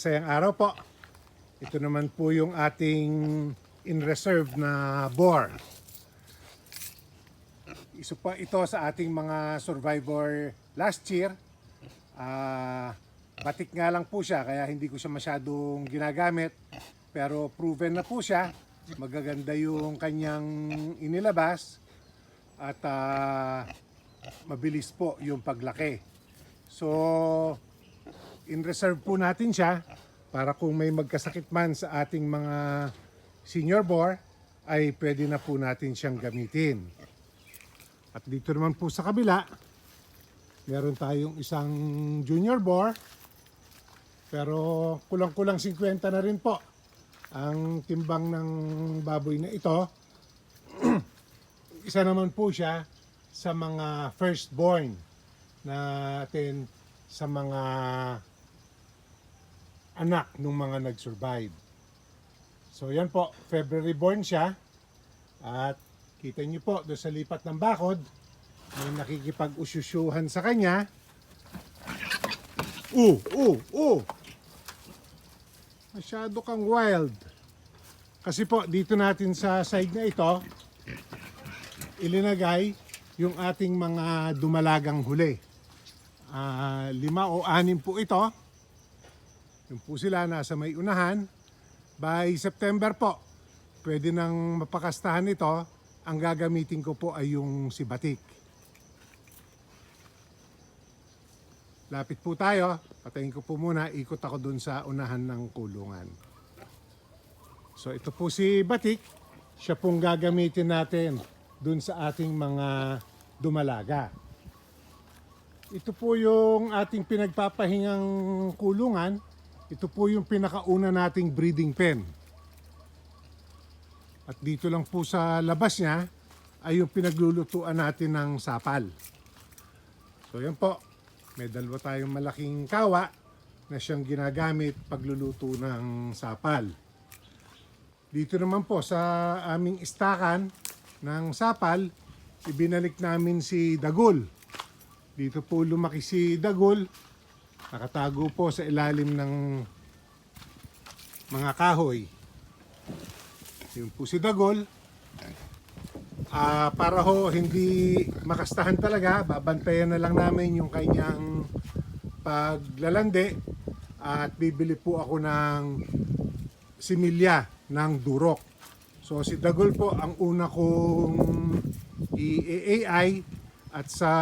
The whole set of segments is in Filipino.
masayang araw po. Ito naman po yung ating in reserve na boar. Isa pa ito sa ating mga survivor last year. Ah, batik nga lang po siya kaya hindi ko siya masyadong ginagamit. Pero proven na po siya. Magaganda yung kanyang inilabas at ah, mabilis po yung paglaki. So, in reserve po natin siya para kung may magkasakit man sa ating mga senior boar ay pwede na po natin siyang gamitin. At dito naman po sa kabila, meron tayong isang junior boar pero kulang-kulang 50 na rin po ang timbang ng baboy na ito. Isa naman po siya sa mga firstborn natin sa mga anak ng mga nag-survive. So yan po, February born siya. At kita niyo po, doon sa lipat ng bakod, may nakikipag-usyusyuhan sa kanya. Uh, uh, uh! Masyado kang wild. Kasi po, dito natin sa side na ito, ilinagay yung ating mga dumalagang huli. Ah, lima o anim po ito. Yung po sila nasa may unahan. By September po, pwede nang mapakastahan ito. Ang gagamitin ko po ay yung si Batik. Lapit po tayo. Patayin ko po muna. Ikot ako dun sa unahan ng kulungan. So ito po si Batik. Siya pong gagamitin natin dun sa ating mga dumalaga. Ito po yung ating pinagpapahingang kulungan. Ito po yung pinakauna nating breeding pen. At dito lang po sa labas niya ay yung pinaglulutuan natin ng sapal. So yan po, may dalawa tayong malaking kawa na siyang ginagamit pagluluto ng sapal. Dito naman po sa aming istakan ng sapal, ibinalik namin si Dagol. Dito po lumaki si Dagol. Nakatago po sa ilalim ng mga kahoy. Yun po si Dagol. Ah, para ho hindi makastahan talaga, babantayan na lang namin yung kanyang paglalande at bibili po ako ng similya ng durok. So si Dagol po ang una kong i-AI at sa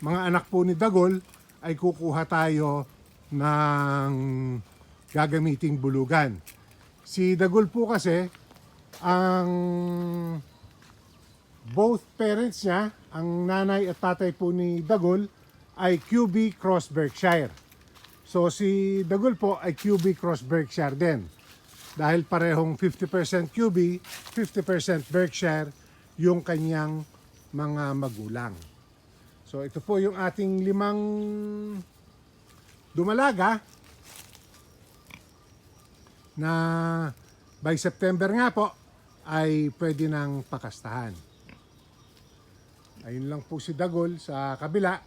mga anak po ni Dagol ay kukuha tayo ng gagamiting bulugan. Si Dagol po kasi ang both parents niya, ang nanay at tatay po ni Dagol ay QB Cross Berkshire. So si Dagol po ay QB Cross Berkshire din. Dahil parehong 50% QB, 50% Berkshire yung kanyang mga magulang. So ito po yung ating limang dumalaga na by September nga po ay pwede nang pakastahan. Ayun lang po si Dagol sa kabila.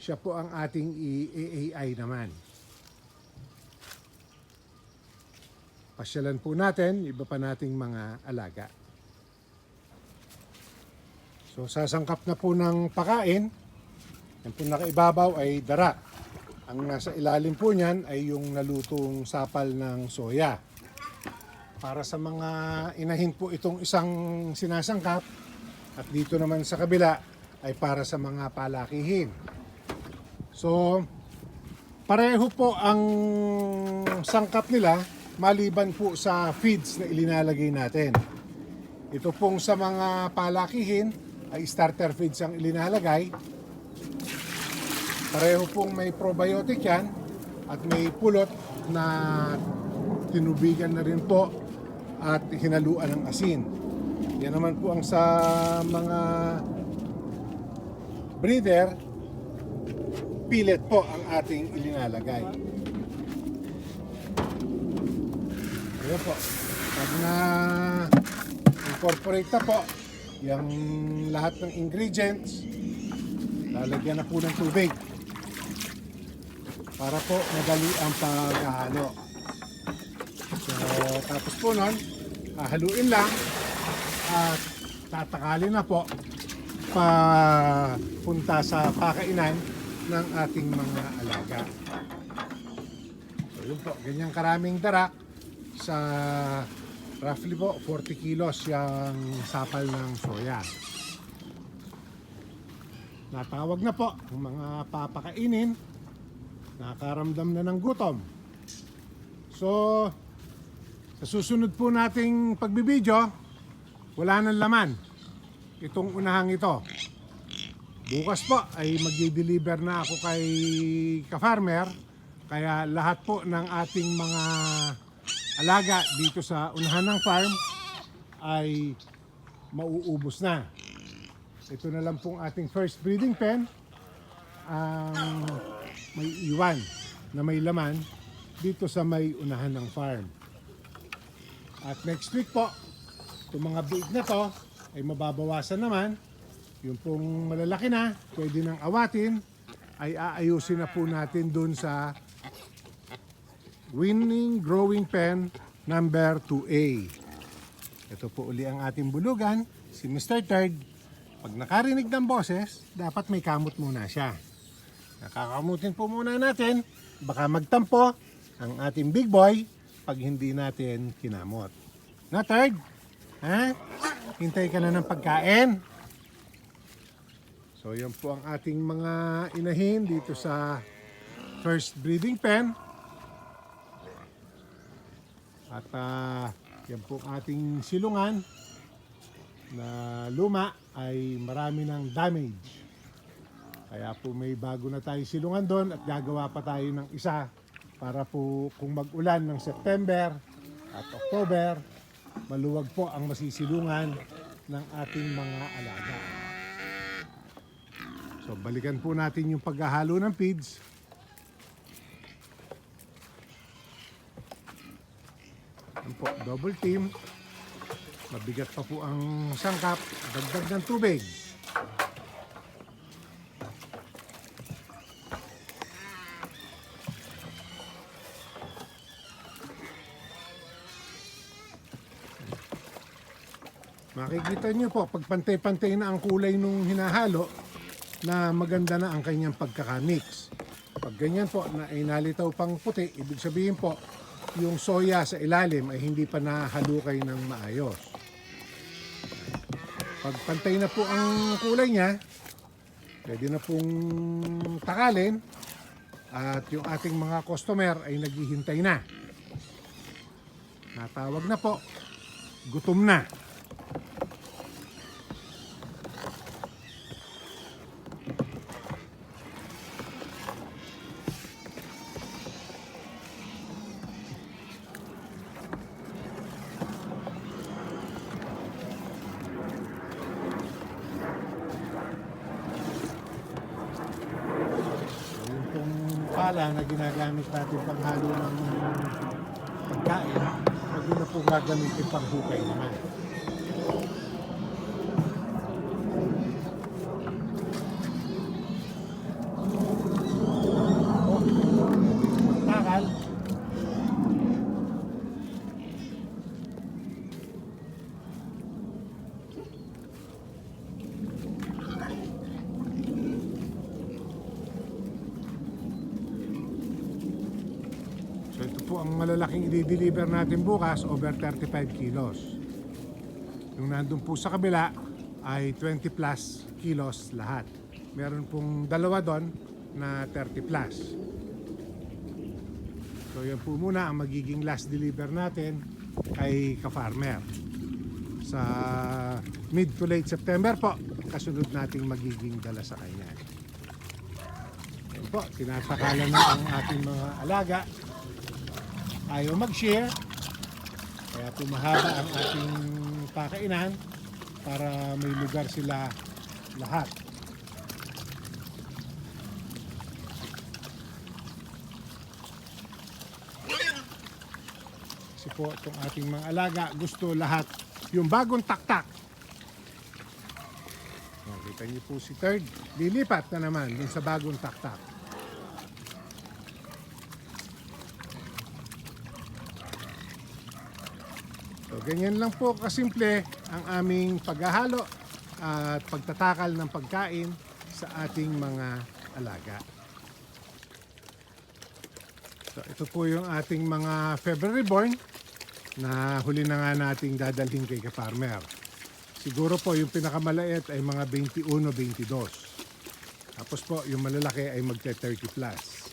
Siya po ang ating i-AI naman. Pasyalan po natin, iba pa nating mga alaga. So sasangkap na po ng pakain. Yung po nakaibabaw ay dara. Ang nasa ilalim po niyan ay yung nalutong sapal ng soya. Para sa mga inahin po itong isang sinasangkap at dito naman sa kabila ay para sa mga palakihin. So, pareho po ang sangkap nila maliban po sa feeds na ilinalagay natin. Ito pong sa mga palakihin ay starter feeds ang ilinalagay. Pareho pong may probiotic yan at may pulot na tinubigan na rin po at hinaluan ng asin. Yan naman po ang sa mga breeder, pilet po ang ating ilinalagay. Ayan po. Pag na incorporate na po, yung lahat ng ingredients, lalagyan na po ng tubig. Para po madali ang paghahalo. So, tapos po nun, hahaluin lang at tatakalin na po papunta sa pakainan ng ating mga alaga. So yun po, ganyang karaming darak sa roughly po 40 kilos yung sapal ng soya. Natawag na po ang mga papakainin, nakaramdam na ng gutom. So, sa susunod po nating pagbibideo, wala nang laman itong unahang ito. Bukas po ay magdi-deliver na ako kay ka-farmer. Kaya lahat po ng ating mga alaga dito sa unahan ng farm ay mauubos na. Ito na lang pong ating first breeding pen ang may iwan na may laman dito sa may unahan ng farm. At next week po, itong mga biig na to ay mababawasan naman. Yung pong malalaki na, pwede nang awatin, ay aayusin na po natin dun sa Winning Growing Pen number 2A. Ito po uli ang ating bulugan, si Mr. Third. Pag nakarinig ng boses, dapat may kamot muna siya. Nakakamutin po muna natin, baka magtampo ang ating big boy pag hindi natin kinamot. Na Third? Ha? Hintay ka na ng pagkain. So yan po ang ating mga inahin dito sa first breeding pen. At ah, yan po ang ating silungan na luma ay marami ng damage. Kaya po may bago na tayong silungan doon at gagawa pa tayo ng isa para po kung mag-ulan ng September at October, maluwag po ang masisilungan ng ating mga alaga. So balikan po natin yung paghahalo ng feeds. Yan po, double team. Mabigat pa po ang sangkap. Dagdag ng tubig. Makikita niyo po, pag pantay-pantay na ang kulay nung hinahalo, na maganda na ang kanyang pagkakamix. Pag ganyan po, na ay nalitaw pang puti, ibig sabihin po, yung soya sa ilalim ay hindi pa nahalukay ng maayos. Pag pantay na po ang kulay niya, pwede na pong takalin at yung ating mga customer ay naghihintay na. Natawag na po, gutom na. Pala na ginagamit natin panghalo ng pagkain, pwede na po gagamitin pang hukay naman. Ang malalaking i-deliver natin bukas, over 35 kilos. Yung nandun po sa kabila ay 20 plus kilos lahat. Meron pong dalawa doon na 30 plus. So yan po muna ang magiging last deliver natin kay ka-farmer. Sa mid to late September po, kasunod nating magiging dala sa kanya. Po, tinatakalan na ang ating mga alaga ayaw mag-share. Kaya pumahaba ang ating pakainan para may lugar sila lahat. Kasi po itong ating mga alaga gusto lahat yung bagong taktak. Oh, kita niyo po si third. Lilipat na naman dun sa bagong taktak. So, ganyan lang po kasimple ang aming paghahalo at pagtatakal ng pagkain sa ating mga alaga. So, ito po yung ating mga February born na huli na nga nating dadalhin kay ka-farmer. Siguro po yung pinakamaliit ay mga 21-22. Tapos po yung malalaki ay magte 30 plus.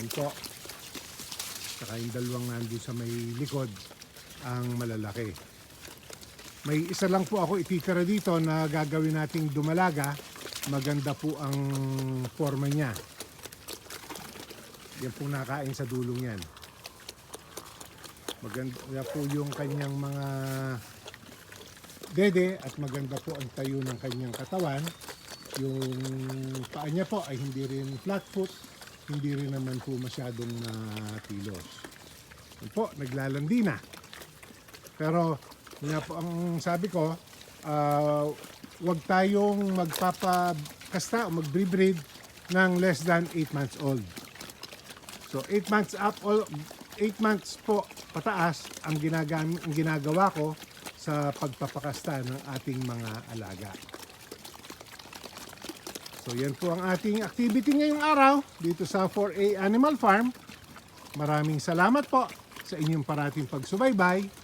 Yan po. Saka yung dalawang nandun sa may likod ang malalaki. May isa lang po ako ititira dito na gagawin nating dumalaga. Maganda po ang forma niya. Yan po nakain sa dulong yan. Maganda po yung kanyang mga dede at maganda po ang tayo ng kanyang katawan. Yung paa niya po ay hindi rin flat foot, hindi rin naman po masyadong natilos. Yan po, naglalandi na. Pero, ang sabi ko, ah, wag tayong magpapakasta o mag-breed ng less than 8 months old. So 8 months up all 8 months po pataas ang ginagam ang ginagawa ko sa pagpapakasta ng ating mga alaga. So yan po ang ating activity ngayong araw dito sa 4A Animal Farm. Maraming salamat po sa inyong parating pagsubaybay.